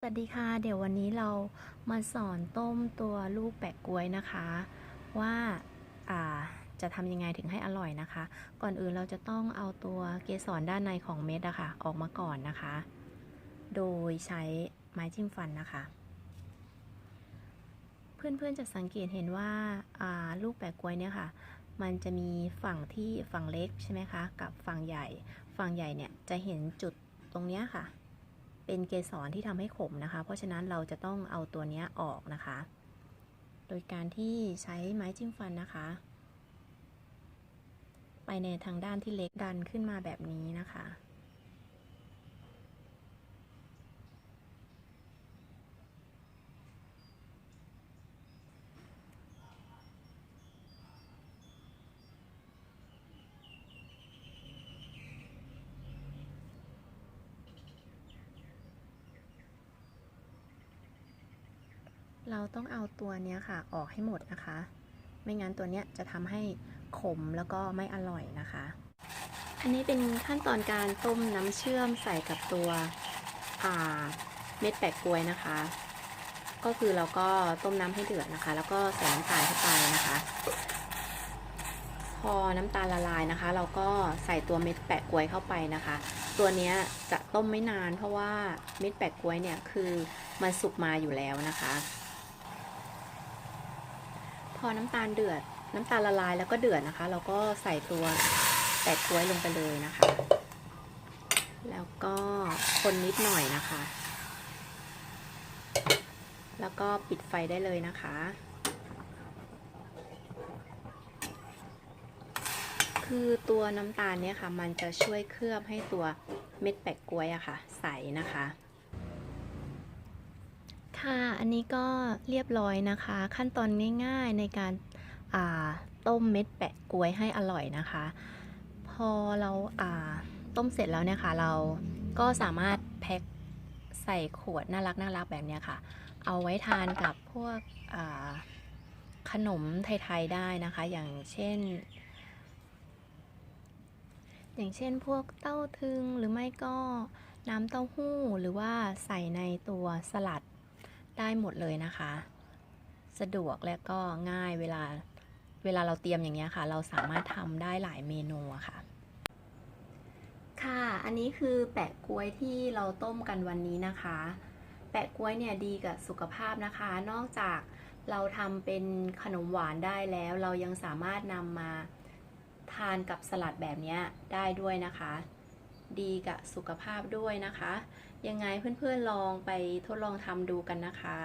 สวัสดีค่ะ เดี๋ยววันนี้เรามาสอนต้มตัวลูกแปะกล้วยนะคะ ว่าาจะทำยังไงถึงให้อร่อยนะคะ ก่อนอื่นเราจะต้องเอาตัวเกสรด้านในของเม็ดอะค่ะออกมาก่อนนะคะ โดยใช้ไม้จิ้มฟันนะคะ เพื่อนๆจะสังเกตเห็นว่าาลูกแปะกล้วยเนี่ยค่ะ มันจะมีฝั่งที่ฝั่งเล็กใช่ไหมคะ กับฝั่งใหญ่ ฝั่งใหญ่เนี่ยจะเห็นจุดตรงเนี้ยค่ะ เป็นเกสรที่ทำให้ขมนะคะ เพราะฉะนั้นเราจะต้องเอาตัวนี้ออกนะคะ โดยการที่ใช้ไม้จิ้มฟันนะคะ ไปในทางด้านที่เล็กดันขึ้นมาแบบนี้นะคะ เราต้องเอาตัวเนี้ยค่ะออกให้หมดนะคะ ไม่งั้นตัวเนี้ยจะทำให้ขมแล้วก็ไม่อร่อยนะคะ อันนี้เป็นขั้นตอนการต้มน้ำเชื่อมใส่กับตัวเม็ดแปะกล้วยนะคะ ก็คือเราก็ต้มน้ำให้เดือดนะคะ แล้วก็ใส่น้ำตาลเข้าไปนะคะ พอน้ำตาลละลายนะคะ เราก็ใส่ตัวเม็ดแปะกล้วยเข้าไปนะคะ ตัวนี้จะต้มไม่นาน เพราะว่าเม็ดแปะกล้วยเนี่ยคือมันสุกมาอยู่แล้วนะคะ พอน้ำตาลเดือด น้ำตาลละลายแล้วก็เดือดนะคะ เราก็ใส่ตัวแปะกล้วยลงไปเลยนะคะ แล้วก็คนนิดหน่อยนะคะ แล้วก็ปิดไฟได้เลยนะคะ คือตัวน้ำตาลเนี่ยค่ะ มันจะช่วยเคลือบให้ตัวเม็ดแปะกล้วยอะค่ะ ใสนะคะ ค่ะ อันนี้ก็เรียบร้อยนะคะ ขั้นตอนง่ายๆในการาต้มเม็ดแปะกล้วยให้อร่อยนะคะ พอเราาต้มเสร็จแล้วเนี่ยค่ะ เราก็สามารถแพ็คใส่ขวดน่ารักน่ารักแบบนี้ค่ะ เอาไว้ทานกับพวกขนมไทยๆได้นะคะ อย่างเช่น อย่างเช่นพวกเต้าทึงหรือไม่ก็น้ำเต้าหู้หรือว่าใส่ในตัวสลัด ได้หมดเลยนะคะ สะดวกและก็ง่ายเวลาเวลาเราเตรียมอย่างเงี้ยค่ะ เราสามารถทำได้หลายเมนูอะค่ะ ค่ะ อันนี้คือแปะกล้วยที่เราต้มกันวันนี้นะคะ แปะกล้วยเนี่ยดีกับสุขภาพนะคะ นอกจากเราทำเป็นขนมหวานได้แล้ว เรายังสามารถนำมาทานกับสลัดแบบเนี้ยได้ด้วยนะคะ ดีกับสุขภาพด้วยนะคะ ยังไงเพื่อนๆลองไปทดลองทำดูกันนะคะ